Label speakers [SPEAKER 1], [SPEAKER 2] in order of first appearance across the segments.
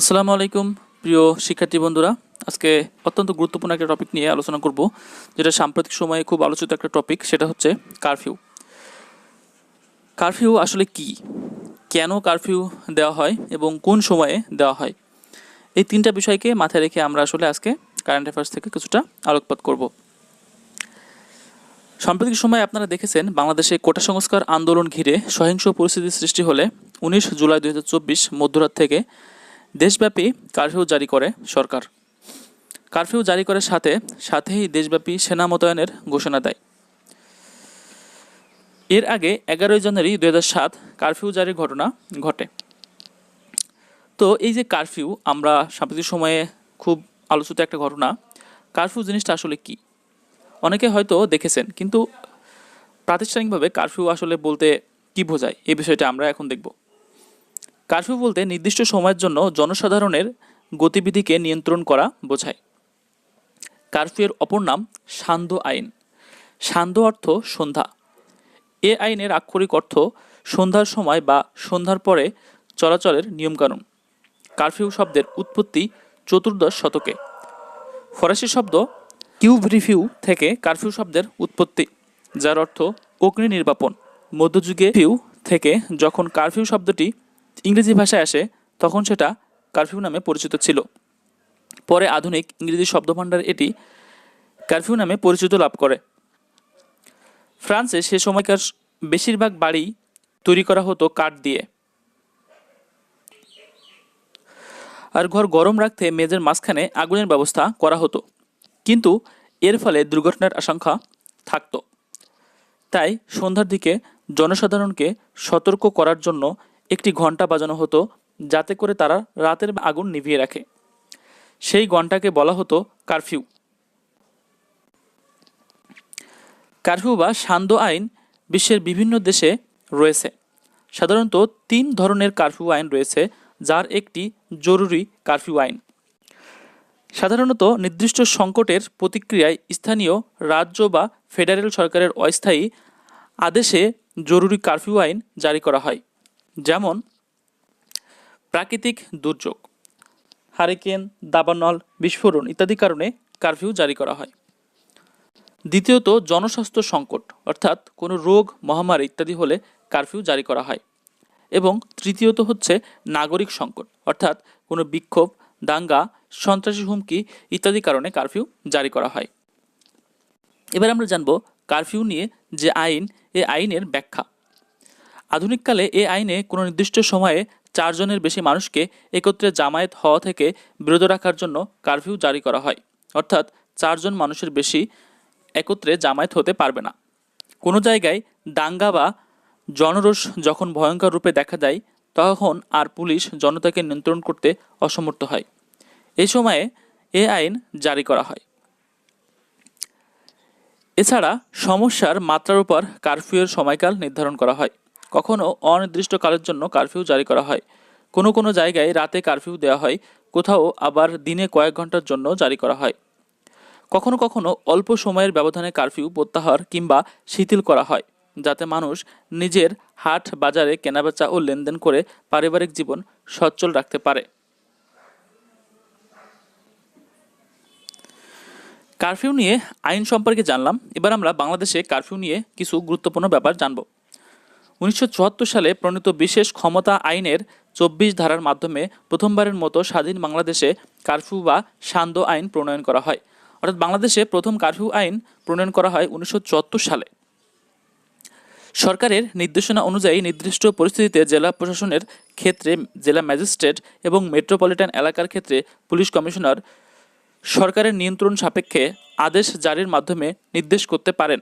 [SPEAKER 1] আসসালামু আলাইকুম, প্রিয় শিক্ষার্থী বন্ধুরা। আজকে অত্যন্ত গুরুত্বপূর্ণ একটা টপিক নিয়ে আলোচনা করব, যেটা সাম্প্রতিক সময়ে খুব আলোচিত একটা টপিক সেটা হচ্ছে কারফিউ কারফিউ আসলে কি? কেন কারফিউ দেওয়া হয় এবং কোন সময়ে দেওয়া হয়? এই তিনটা বিষয়কে মাথায় রেখে আমরা আসলে আজকে কারেন্ট অ্যাফেয়ার্স থেকে কিছুটা আলোকপাত করব। সাম্প্রতিক সময়ে আপনারা দেখেছেন, বাংলাদেশে কোটা সংস্কার আন্দোলন ঘিরে সহিংস পরিস্থিতির সৃষ্টি হলে উনিশ জুলাই দুই হাজার চব্বিশ মধ্যরাত থেকে দেশব্যাপী কারফিউ জারি করে সরকার। কারফিউ জারি করার সাথে সাথেই দেশব্যাপী সেনা মোতায়েনের ঘোষণা দেয়। এর আগে এগারোই জানুয়ারি দুই সাত কারফিউ জারির ঘটনা ঘটে। তো এই যে কারফিউ, আমরা সাম্প্রতিক সময়ে খুব আলোচিত একটা ঘটনা। কারফিউ জিনিসটা আসলে কি? অনেকে হয়তো দেখেছেন, কিন্তু প্রাতিষ্ঠানিকভাবে কারফিউ আসলে বলতে কি বোঝায়? এই বিষয়টা আমরা এখন দেখব। কারফিউ বলতে নির্দিষ্ট সময়ের জন্য জনসাধারণের গতিবিধিকে নিয়ন্ত্রণ করা বোঝায়। কারফিউয়ের অপর নাম সান্ধ্য আইন। সান্ধ্য অর্থ সন্ধ্যা। এ আইনের আক্ষরিক অর্থ সন্ধ্যার সময় বা সন্ধ্যার পরে চলাচলের নিয়মকানুন। কারফিউ শব্দের উৎপত্তি চতুর্দশ শতকে। ফরাসি শব্দ কিউভরিফিউ থেকে কারফিউ শব্দের উৎপত্তি, যার অর্থ অগ্নি নির্বাপন। মধ্যযুগে ফিউ থেকে যখন কারফিউ শব্দটি ইংরেজি ভাষায় আসে, তখন সেটা কারফিউ নামে পরিচিত ছিল। পরে আধুনিক ইংরেজি শব্দভাণ্ডার এটি কারফিউ নামে পরিচিত লাভ করে। ফ্রান্সে সে সময়কার বেশিরভাগ বাড়ি তৈরি করা হতো কাঠ দিয়ে। আর ঘর গরম রাখতে মেজের মাঝখানে আগুনের ব্যবস্থা করা হতো। কিন্তু এর ফলে দুর্ঘটনার আশঙ্কা থাকতো। তাই সন্ধ্যার দিকে জনসাধারণকে সতর্ক করার জন্য একটি ঘণ্টা বাজানো হতো যাতে করে তারা রাতের আগুন নিভিয়ে রাখে। সেই ঘন্টাকে বলা হতো কারফিউ। কারফিউ বা সান্ধ্য আইন বিশ্বের বিভিন্ন দেশে রয়েছে। সাধারণত তিন ধরনের কারফিউ আইন রয়েছে, যার একটি জরুরি কারফিউ আইন। সাধারণত নির্দিষ্ট সংকটের প্রতিক্রিয়ায় স্থানীয় রাজ্য বা ফেডারেল সরকারের অস্থায়ী আদেশে জরুরি কারফিউ আইন জারি করা হয়। যেমন, প্রাকৃতিক দুর্যোগ, হারিকেন, দাবানল, বিস্ফোরণ ইত্যাদি কারণে কারফিউ জারি করা হয়। দ্বিতীয়ত, জনস্বাস্থ্য সংকট, অর্থাৎ কোনো রোগ, মহামারী ইত্যাদি হলে কারফিউ জারি করা হয়। এবং তৃতীয়ত হচ্ছে, নাগরিক সংকট, অর্থাৎ কোনো বিক্ষোভ, দাঙ্গা, সন্ত্রাসী হুমকি ইত্যাদি কারণে কারফিউ জারি করা হয়। এবার আমরা জানব কারফিউ নিয়ে যে আইন, এ আইনের ব্যাখ্যা। আধুনিককালে এ আইনে কোনো নির্দিষ্ট সময়ে চারজনের বেশি মানুষকে একত্রে জামায়াত হওয়া থেকে বিরত রাখার জন্য কারফিউ জারি করা হয়। অর্থাৎ চারজন মানুষের বেশি একত্রে জামায়াত হতে পারবে না। কোনো জায়গায় দাঙ্গা বা জনরোষ যখন ভয়ঙ্কর রূপে দেখা দেয়, তখন আর পুলিশ জনতাকে নিয়ন্ত্রণ করতে অসমর্থ হয়। এই সময়ে এ আইন জারি করা হয়। এছাড়া সমস্যার মাত্রার উপর কারফিউয়ের সময়কাল নির্ধারণ করা হয়। কখনো অনির্দিষ্টকালের জন্য কারফিউ জারি করা হয়। কোনো কোনো জায়গায় রাতে কারফিউ দেওয়া হয়, কোথাও আবার দিনে কয়েক ঘণ্টার জন্য জারি করা হয়। কখনো কখনো অল্প সময়ের ব্যবধানে কারফিউ প্রত্যাহার কিংবা শিথিল করা হয়, যাতে মানুষ নিজের হাট বাজারে কেনাবেচা ও লেনদেন করে পারিবারিক জীবন সচ্ছল রাখতে পারে। কারফিউ নিয়ে আইন সম্পর্কে জানলাম। এবার আমরা বাংলাদেশে কারফিউ নিয়ে কিছু গুরুত্বপূর্ণ ব্যাপার জানব। উনিশশো চুয়াত্তর সালে প্রণীত বিশেষ ক্ষমতা আইনের চব্বিশ ধারার মাধ্যমে প্রথমবারের মতো স্বাধীন বাংলাদেশে কারফিউ বা সান্ধ্য আইন প্রণয়ন করা হয়। অর্থাৎ বাংলাদেশে প্রথম কারফিউ আইন প্রণয়ন করা হয় উনিশশো চুয়াত্তর সালে। সরকারের নির্দেশনা অনুযায়ী নির্দিষ্ট পরিস্থিতিতে জেলা প্রশাসনের ক্ষেত্রে জেলা ম্যাজিস্ট্রেট এবং মেট্রোপলিটন এলাকার ক্ষেত্রে পুলিশ কমিশনার সরকারের নিয়ন্ত্রণ সাপেক্ষে আদেশ জারির মাধ্যমে নির্দেশ করতে পারেন।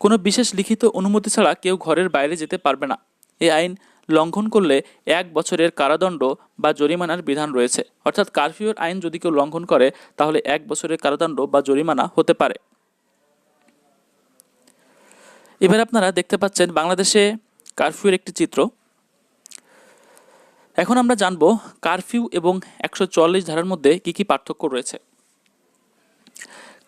[SPEAKER 1] কোনো বিশেষ লিখিত অনুমতি ছাড়া কেউ ঘরের বাইরে যেতে পারবে না। এই আইন লঙ্ঘন করলে এক বছরের কারাদণ্ড বা জরিমানার বিধান রয়েছে। অর্থাৎ কারফিউর আইন যদি কেউ লঙ্ঘন করে, তাহলে এক বছরের কারাদণ্ড বা জরিমানা হতে পারে। এবার আপনারা দেখতে পাচ্ছেন বাংলাদেশে কারফিউর একটি চিত্র। এখন আমরা জানব কারফিউ এবং একশো চুয়াল্লিশ ধারার মধ্যে কি কি পার্থক্য রয়েছে।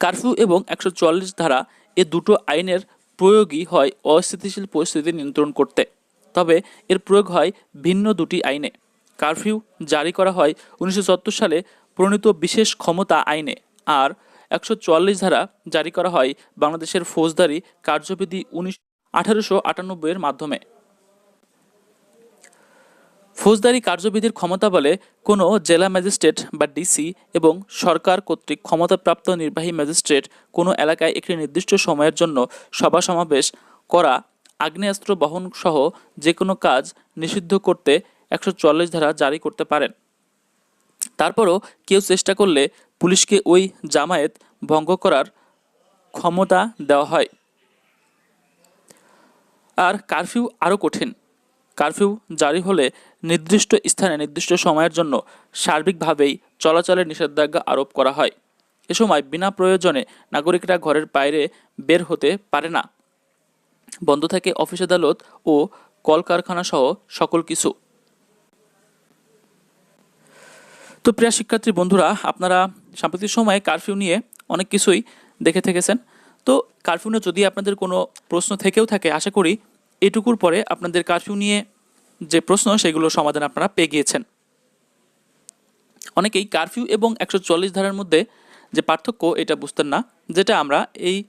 [SPEAKER 1] কারফিউ এবং একশো চুয়াল্লিশ ধারা এ দুটো আইনের প্রয়োগই হয় অস্থিতিশীল পরিস্থিতি নিয়ন্ত্রণ করতে। তবে এর প্রয়োগ হয় ভিন্ন দুটি আইনে। কারফিউ জারি করা হয় উনিশশো সালে প্রণীত বিশেষ ক্ষমতা আইনে আর একশো চুয়াল্লিশ ধারা জারি করা হয় বাংলাদেশের ফৌজদারি কার্যবিধি উনিশ আঠারোশো আটানব্বইয়ের মাধ্যমে। ফৌজদারি কার্যবিধির ক্ষমতা বলে কোনো জেলা ম্যাজিস্ট্রেট বা ডিসি এবং সরকার কর্তৃক ক্ষমতাপ্রাপ্ত নির্বাহী ম্যাজিস্ট্রেট কোনো এলাকায় একটি নির্দিষ্ট সময়ের জন্য সভা সমাবেশ করা, আগ্নেয়াস্ত্র বহন সহ যে কোনো কাজ নিষিদ্ধ করতে একশো চুয়াল্লিশ ধারা জারি করতে পারেন। তারপরও কেউ চেষ্টা করলে পুলিশকে ওই জামায়াত ভঙ্গ করার ক্ষমতা দেওয়া হয়। আর কারফিউ আরও কঠিন। কারফিউ জারি হলে নির্দিষ্ট স্থানে নির্দিষ্ট সময়ের জন্য সার্বিকভাবেই চলাচলের নিষেধাজ্ঞা আরোপ করা হয়। এ সময় বিনা প্রয়োজনে নাগরিকরা ঘরের বাইরে বের হতে পারে না। বন্ধ থাকে অফিস আদালত ও কলকারখানা সহ সকল কিছু। তো প্রিয় শিক্ষার্থী বন্ধুরা, আপনারা সাম্প্রতিক সময়ে কারফিউ নিয়ে অনেক কিছুই দেখে থেকেছেন। তো কারফিউ নিয়ে যদি আপনাদের কোনো প্রশ্ন থেকেও থাকে, আশা করি এটুকুর পরে আপনাদের কারফিউ নিয়ে যে প্রশ্ন সেগুলোর সমাধান আপনারা পেয়ে গিয়েছেন। অনেকেই কারফিউ এবং একশো চল্লিশ ধারার মধ্যে যে পার্থক্য, এটা বুঝতেন না, যেটা আমরা এই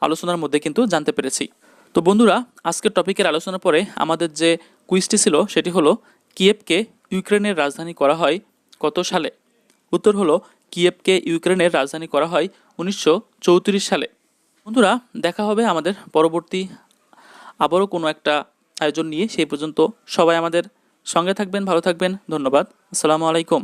[SPEAKER 1] আলোচনার মধ্যে কিন্তু জানতে পেরেছি। তো বন্ধুরা, আজকের টপিকের আলোচনার পরে আমাদের যে কুইজটি ছিল, সেটি হলো, কিয়েভকে ইউক্রেনের রাজধানী করা হয় কত সালে? উত্তর হলো, কিয়েভকে ইউক্রেনের রাজধানী করা হয় উনিশশো চৌত্রিশ সালে। বন্ধুরা, দেখা হবে আমাদের পরবর্তী আবারও কোনো একটা আয়োজন নিয়ে সেই পর্যন্ত সবাই আমাদের সঙ্গে থাকবেন, ভালো থাকবেন, ধন্যবাদ। আসসালামু আলাইকুম।